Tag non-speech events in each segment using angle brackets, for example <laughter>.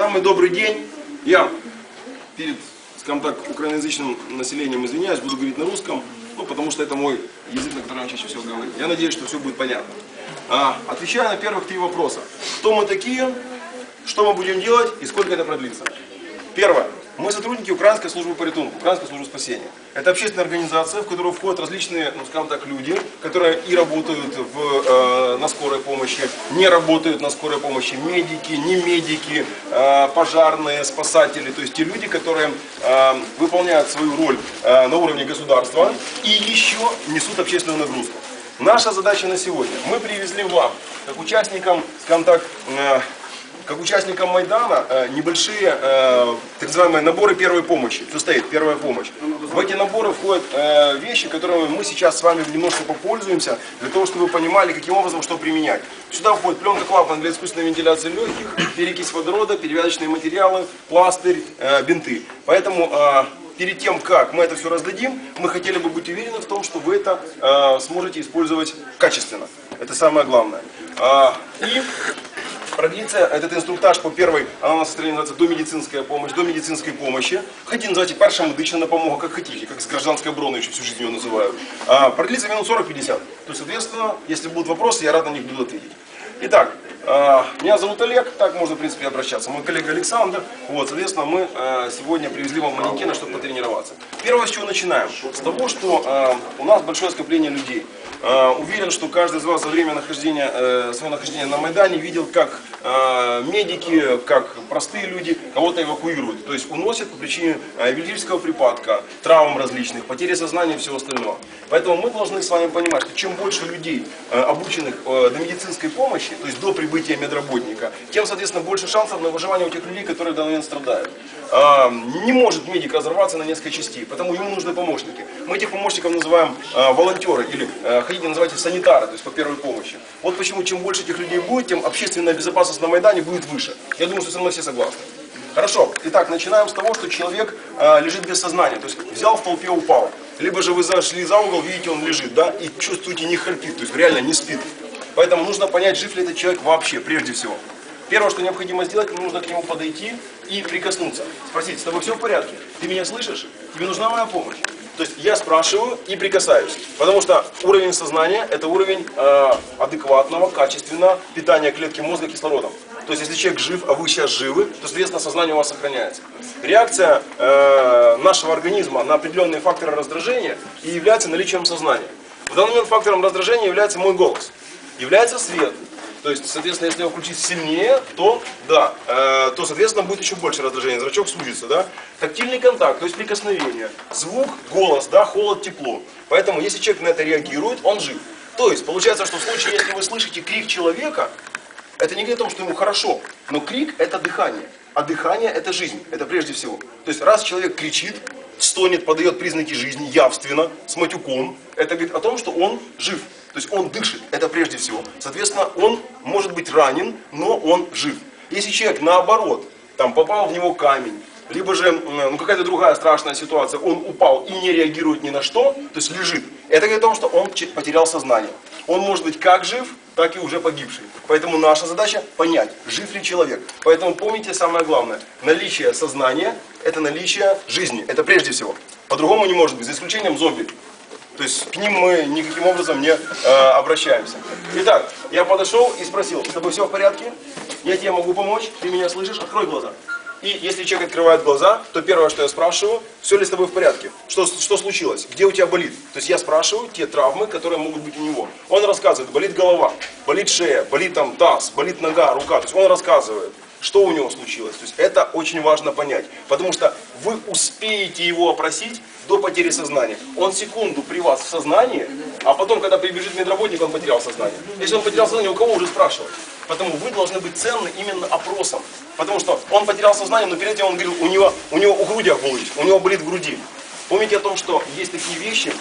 Самый добрый день. Я перед, скажем так, украиноязычным населением извиняюсь, буду говорить на русском, ну, потому что это мой язык, на котором я чаще всего говорю. Я надеюсь, что все будет понятно. А, отвечаю на первых три вопроса. Кто мы такие, что мы будем делать и сколько это продлится. Первое. Мы сотрудники Украинской службы порятунку, Украинской службы спасения. Это общественная организация, в которую входят различные, ну скажем так, люди, которые и работают в, э, на скорой помощи, не работают на скорой помощи, медики, не медики, э, пожарные, спасатели, то есть те люди, которые э, выполняют свою роль э, на уровне государства и еще несут общественную нагрузку. Наша задача на сегодня. Мы привезли вам, как участникам, скажем так, э, как участникам Майдана э, небольшие э, так называемые наборы первой помощи. Что стоит первая помощь? В эти наборы входят э, вещи, которыми мы сейчас с вами немножко попользуемся, для того, чтобы вы понимали, каким образом что применять. Сюда входит пленка клапан для искусственной вентиляции легких, перекись водорода, перевязочные материалы, пластырь, бинты. Поэтому перед тем, как мы это все раздадим, мы хотели бы быть уверены в том, что вы это сможете использовать качественно. Это самое главное. А, и продлится этот инструктаж по первой, она у нас в стране называется домедицинская помощь, до медицинской помощи. Хотите называйте перша медична допомога, как хотите, как с гражданской обороны еще всю жизнь ее называют. А, продлится минут 40-50. То есть, соответственно, если будут вопросы, я рад на них буду ответить. Итак, меня зовут Олег, так можно, в принципе, обращаться. Мой коллега Александр. Вот, соответственно, мы а, сегодня привезли вам манекена, чтобы потренироваться. Первое, с чего начинаем? С того, что а, у нас большое скопление людей. Уверен, что каждый из вас за время нахождения, э, своего нахождения на Майдане видел, как медики, как простые люди кого-то эвакуируют. То есть уносят по причине эпилептического припадка, травм различных, потери сознания и всего остального. Поэтому мы должны с вами понимать, что чем больше людей, обученных до медицинской помощи, то есть до прибытия медработника, тем, соответственно, больше шансов на выживание у тех людей, которые в данный момент страдают. Не может медик разорваться на несколько частей, потому ему нужны помощники. Мы этих помощников называем волонтеры или хотите называйте санитары, то есть по первой помощи. Вот почему чем больше этих людей будет, тем общественная безопасность на Майдане будет выше. Я думаю, что со мной все согласны. Хорошо. Итак, начинаем с того, что человек э, лежит без сознания. То есть взял в толпе, упал. Либо же вы зашли за угол, видите, он лежит, да, и чувствуете, не храпит, то есть реально не спит. Поэтому нужно понять, жив ли этот человек вообще, прежде всего. Первое, что необходимо сделать, нужно к нему подойти и прикоснуться. Спросить, с тобой все в порядке? Ты меня слышишь? Тебе нужна моя помощь? То есть я спрашиваю и прикасаюсь. Потому что уровень сознания – это уровень э, адекватного, качественного питания клетки мозга кислородом. То есть если человек жив, а вы сейчас живы, то, соответственно, сознание у вас сохраняется. Реакция э, нашего организма на определенные факторы раздражения и является наличием сознания. В данный момент фактором раздражения является мой голос является свет. То есть, соответственно, если его включить сильнее, то да, э, то, соответственно, будет еще больше раздражения, зрачок сузится, да. Тактильный контакт, то есть прикосновение, звук, голос, да, холод, тепло. Поэтому, если человек на это реагирует, он жив. То есть, получается, что в случае, если вы слышите крик человека, это не говорит о том, что ему хорошо, но крик это дыхание, а дыхание это жизнь, это прежде всего. То есть, раз человек кричит, стонет, подает признаки жизни явственно, с матюком, это говорит о том, что он жив. То есть он дышит, это прежде всего. Соответственно, он может быть ранен, но он жив. Если человек наоборот, там попал в него камень, либо же ну, какая-то другая страшная ситуация, он упал и не реагирует ни на что, то есть лежит. Это говорит о том, что он потерял сознание. Он может быть как жив, так и уже погибший. Поэтому наша задача понять, жив ли человек. Поэтому помните самое главное, наличие сознания – это наличие жизни, это прежде всего. По-другому не может быть, за исключением зомби. То есть к ним мы никаким образом не э, обращаемся. Итак, я подошел и спросил, с тобой все в порядке? Я тебе могу помочь? Ты меня слышишь? Открой глаза. И если человек открывает глаза, то первое, что я спрашиваю, все ли с тобой в порядке? Что, что случилось? Где у тебя болит? То есть я спрашиваю те травмы, которые могут быть у него. Он рассказывает, болит голова, болит шея, болит там таз, болит нога, рука. То есть он рассказывает, что у него случилось. То есть это очень важно понять. Потому что вы успеете его опросить, до потери сознания. Он секунду при вас в сознании, а потом, когда прибежит медработник, он потерял сознание. Если он потерял сознание, у кого уже спрашивать? Потому вы должны быть ценны именно опросом. Потому что он потерял сознание, но перед этим он говорил, у него, у него у грудях болит, у него болит в груди. Помните о том, что есть такие вещи,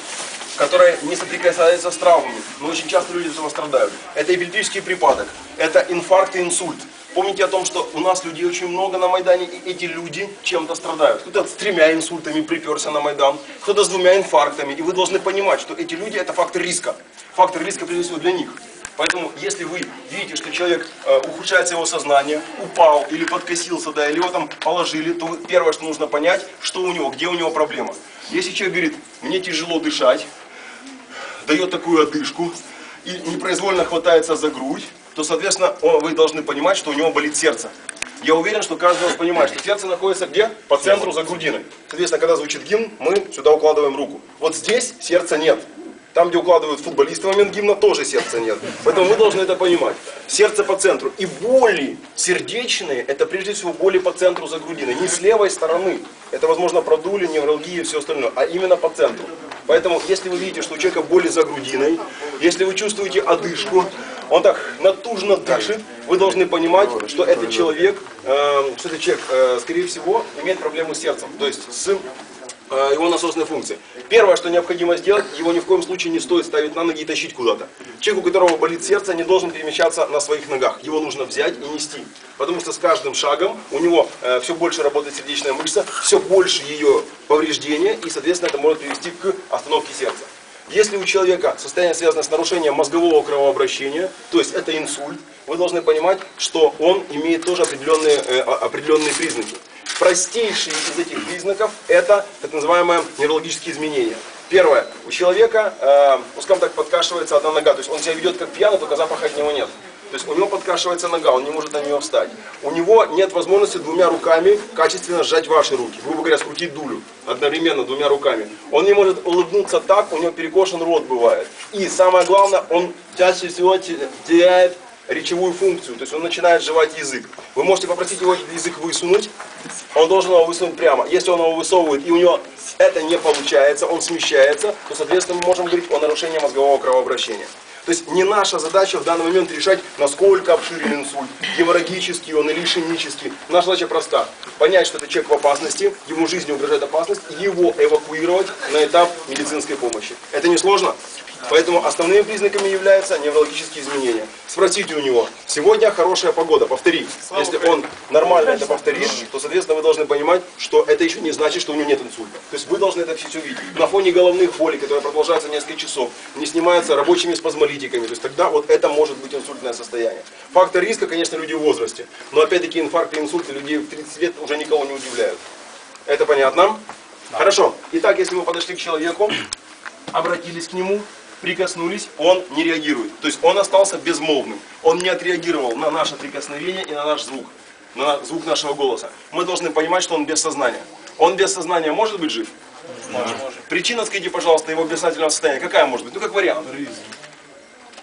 которые не соприкасаются с травмами, но очень часто люди этого страдают. Это эпилептический припадок, это инфаркт и инсульт. Помните о том, что у нас людей очень много на Майдане, и эти люди чем-то страдают. Кто-то с тремя инсультами приперся на Майдан, кто-то с двумя инфарктами. И вы должны понимать, что эти люди это фактор риска. Фактор риска прежде всего для них. Поэтому, если вы видите, что человек э, ухудшается его сознание, упал или подкосился, да, или его там положили, то первое, что нужно понять, что у него, где у него проблема. Если человек говорит, мне тяжело дышать, дает такую одышку и непроизвольно хватается за грудь, то, соответственно, он- вы должны понимать, что у него болит сердце. Я уверен, что каждый из вас понимает, что сердце находится где? По центру за грудиной. Соответственно, когда звучит гимн, мы сюда укладываем руку. Вот здесь сердца нет. Там, где укладывают футболисты в момент гимна, тоже сердца нет. Поэтому вы должны это понимать. Сердце по центру. И боли сердечные, это прежде всего боли по центру за грудиной. Не с левой стороны. Это, возможно, продули, невралгия и все остальное. А именно по центру. Поэтому, если вы видите, что у человека боли за грудиной, если вы чувствуете одышку, он так натужно дышит, вы должны понимать, что этот человек, э, что этот человек, э, скорее всего, имеет проблему с сердцем. То есть с э, его насосной функции. Первое, что необходимо сделать, его ни в коем случае не стоит ставить на ноги и тащить куда-то. Человек, у которого болит сердце, не должен перемещаться на своих ногах. Его нужно взять и нести. Потому что с каждым шагом у него э, все больше работает сердечная мышца, все больше ее повреждения, и, соответственно, это может привести к остановке сердца. Если у человека состояние связано с нарушением мозгового кровообращения, то есть это инсульт, вы должны понимать, что он имеет тоже определенные, э, определенные признаки. Простейшие из этих признаков это так называемые неврологические изменения. Первое. У человека, э, ну, скажем так, подкашивается одна нога. То есть он себя ведет как пьяный, только запаха от него нет. То есть у него подкашивается нога, он не может на нее встать. У него нет возможности двумя руками качественно сжать ваши руки. Грубо говоря, скрутить дулю одновременно двумя руками. Он не может улыбнуться так, у него перекошен рот бывает. И самое главное, он чаще всего те- теряет речевую функцию, то есть он начинает жевать язык. Вы можете попросить его язык высунуть, он должен его высунуть прямо. Если он его высовывает и у него это не получается, он смещается, то, соответственно, мы можем говорить о нарушении мозгового кровообращения. То есть не наша задача в данный момент решать, насколько обширен инсульт, геморрагический он или ишемический. Наша задача проста. Понять, что это человек в опасности, ему жизни угрожает опасность, его эвакуировать на этап медицинской помощи. Это не сложно? Поэтому основными признаками являются неврологические изменения. Спросите у него, сегодня хорошая погода, повтори. Если он нормально это повторит, то, соответственно, вы должны понимать, что это еще не значит, что у него нет инсульта. То есть вы должны это все видеть. На фоне головных болей, которые продолжаются несколько часов, не снимаются рабочими спазмолитиками, то есть тогда вот это может быть инсультное состояние. Фактор риска, конечно, люди в возрасте. Но опять-таки инфаркты и инсульты людей в 30 лет уже никого не удивляют. Это понятно? Хорошо. Итак, если мы подошли к человеку, обратились к нему, прикоснулись, он не реагирует. То есть он остался безмолвным. Он не отреагировал на наше прикосновение и на наш звук, на звук нашего голоса. Мы должны понимать, что он без сознания. Он без сознания может быть жив? Может. Причина, скажите, пожалуйста, его бессознательного состояния, какая может быть? Ну, как вариант.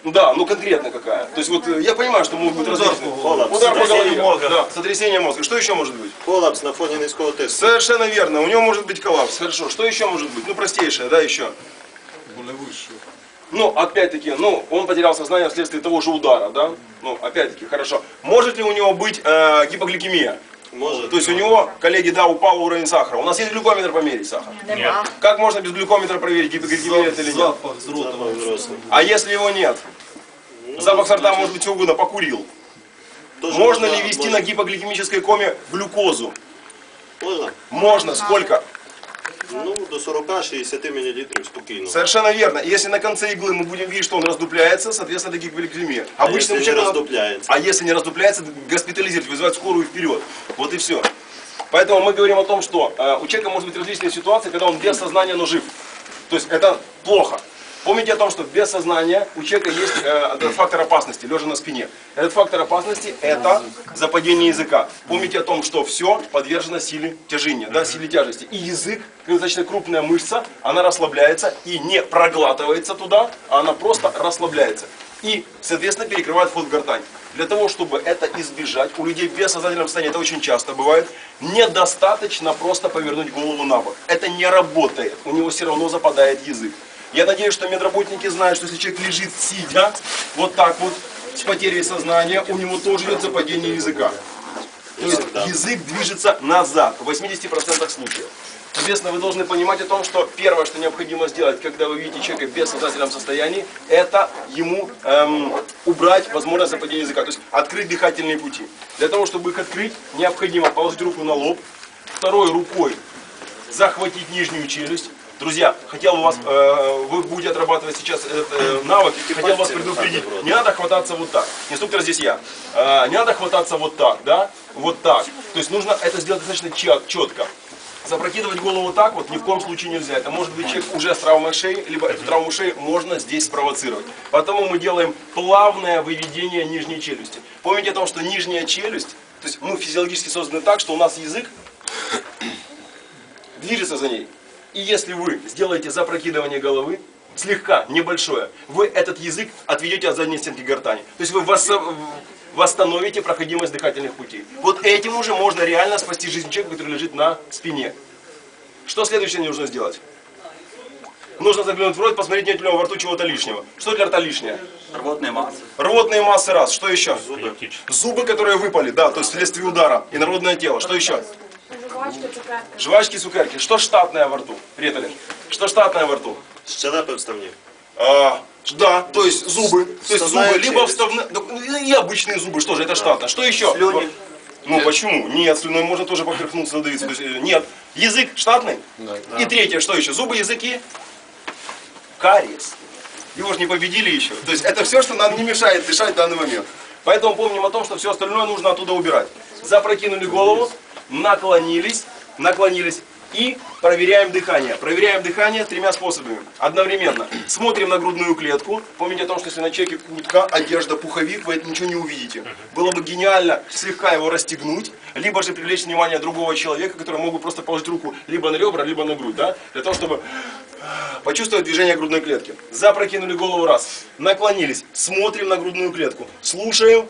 Ну да, ну конкретно какая. То есть вот э, я понимаю, что могут быть различные. Коллапс. Удар по Сотрясение голове. мозга. Да, сотрясение мозга. Что еще может быть? Колапс на фоне низкого тиску. Совершенно верно. У него может быть коллапс. Хорошо. Что еще может быть? Ну, простейшее, да, еще. Ну, опять-таки, ну, он потерял сознание вследствие того же удара, да? Ну, опять-таки, хорошо. Может ли у него быть э, гипогликемия? Може. То есть у него, коллеги, да, упал уровень сахара. У нас есть глюкометр померить сахар. Нема. Как можно без глюкометра проверить, гипогликемия это или нет? Запах взрослый. А если его нет? Запах сорта может быть угодно, покурил. Тоже Можно ли вести можна- на гипогликемической коме глюкозу? Можна? Можно. Сколько? Ну, до 40-60 мл спокійно. Совершенно верно. Если на конце иглы мы будем видеть, что он раздупляется, соответственно, это гипогликемия. А Обычно если у не человека- раздупляется? А если не раздупляется, госпитализировать, вызывать скорую вперед. Вот и все. Поэтому мы говорим о том, что э, у человека может быть различные ситуации, когда он без сознания, но жив. То есть это плохо. Помните о том, что без сознания у человека есть э, фактор опасности, лежа на спине. Этот фактор опасности – это западение языка. Помните о том, что все подвержено силе тяжения, да, силе тяжести. И язык, достаточно крупная мышца, она расслабляется и не проглатывается туда, а она просто расслабляется. И, соответственно, перекрывает вход в гортань. Для того, чтобы это избежать, у людей в бессознательном состоянии, это очень часто бывает, недостаточно просто повернуть голову на бок. Это не работает, у него все равно западает язык. Я надеюсь, что медработники знают, что если человек лежит сидя, вот так вот, с потерей сознания, у него тоже идет западение языка. То есть язык движется назад в 80% случаев. Соответственно, вы должны понимать о том, что первое, что необходимо сделать, когда вы видите человека в бессознательном состоянии, это ему эм, убрать возможность западения языка, то есть открыть дыхательные пути. Для того, чтобы их открыть, необходимо положить руку на лоб, второй рукой захватить нижнюю челюсть, Друзья, хотел бы вас, э, вы будете отрабатывать сейчас этот э, навык, хотел вас предупредить, не надо хвататься вот так. Инструктор здесь я. Э, не надо хвататься вот так, да, вот так. То есть нужно это сделать достаточно чет- четко. Запрокидывать голову так вот ни в коем случае нельзя. Это может быть человек уже с травмой шеи, либо эту травму шеи можно здесь спровоцировать. Поэтому мы делаем плавное выведение нижней челюсти. Помните о том, что нижняя челюсть, то есть мы физиологически созданы так, что у нас язык <coughs> движется за ней. И если вы сделаете запрокидывание головы, слегка, небольшое, вы этот язык отведете от задней стенки гортани. То есть вы восстановите проходимость дыхательных путей. Вот этим уже можно реально спасти жизнь человека, который лежит на спине. Что следующее нужно сделать? Нужно заглянуть в рот, посмотреть, нет ли во рту чего-то лишнего. Что для рта лишнее? Рвотные массы. Рвотные массы раз. Что еще? Зубы. Зубы, которые выпали, да, то есть вследствие удара. И народное тело. Что еще? Жвачка, цукерка. Жвачки, цукерки. Что штатное во рту? Привет, Олег. Что штатное во рту? Щелепи вставні. А, да, то есть зубы. То есть Вставная зубы, либо челюсть. вставные, да, и обычные зубы, что же, это штатно. Что еще? Слюни. Ну почему? Нет, слюной можно тоже поперхнуться, надавиться. То есть, э, Нет. Язык штатный? И третье, что еще? Зубы, языки? Кариес. Его же не победили еще. То есть это все, что нам не мешает дышать в данный момент. Поэтому помним о том, что все остальное нужно оттуда убирать. Запрокинули голову, наклонились, наклонились и проверяем дыхание. Проверяем дыхание тремя способами. Одновременно. Смотрим на грудную клетку. Помните о том, что если на человеке куртка, одежда, пуховик, вы это ничего не увидите. Было бы гениально слегка его расстегнуть, либо же привлечь внимание другого человека, который мог бы просто положить руку либо на ребра, либо на грудь, да? Для того, чтобы Почувствовать движение грудной клетки. Запрокинули голову раз. Наклонились. Смотрим на грудную клетку. Слушаем.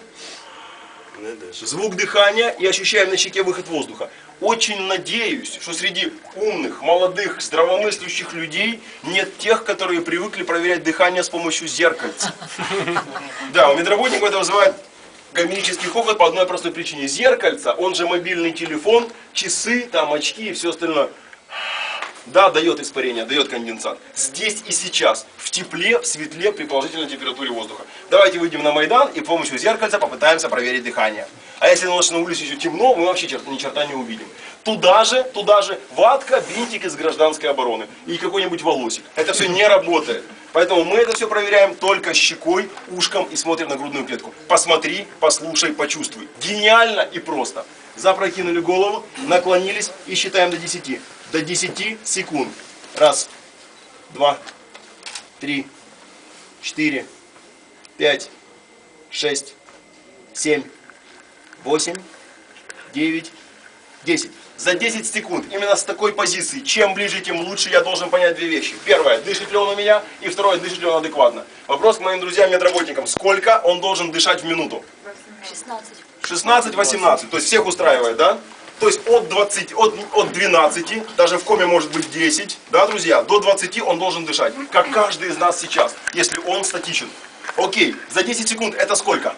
Звук дыхания и ощущаем на щеке выход воздуха. Очень надеюсь, что среди умных, молодых, здравомыслящих людей нет тех, которые привыкли проверять дыхание с помощью зеркальца. <laughs> Да, у медработников это вызывает гомерический хохот по одной простой причине. Зеркальце, он же мобильный телефон, часы, там очки и все остальное. Да, дает испарение, дает конденсат. Здесь и сейчас, в тепле, в светле, при положительной температуре воздуха. Давайте выйдем на Майдан и с помощью зеркальца попытаемся проверить дыхание. А если ночь на улице еще темно, мы вообще чер- ни черта не увидим. Туда же, туда же ватка, бинтик из гражданской обороны и какой-нибудь волосик. Это все не работает. Поэтому мы это все проверяем только щекой, ушком и смотрим на грудную клетку. Посмотри, послушай, почувствуй. Гениально и просто. Запрокинули голову, наклонились и считаем до 10. До 10 секунд. Раз, два, три, четыре, пять, шесть, семь, восемь, девять, десять. За 10 секунд, именно с такой позиции, чем ближе, тем лучше, я должен понять две вещи. Первое, дышит ли он у меня, и второе, дышит ли он адекватно. Вопрос к моим друзьям медработникам, сколько он должен дышать в минуту? 16. 16-18, то есть всех устраивает, да? То есть от 20, от, от 12, даже в коме может быть 10, да, друзья, до 20 он должен дышать, как каждый из нас сейчас, если он статичен. Окей, за 10 секунд это сколько?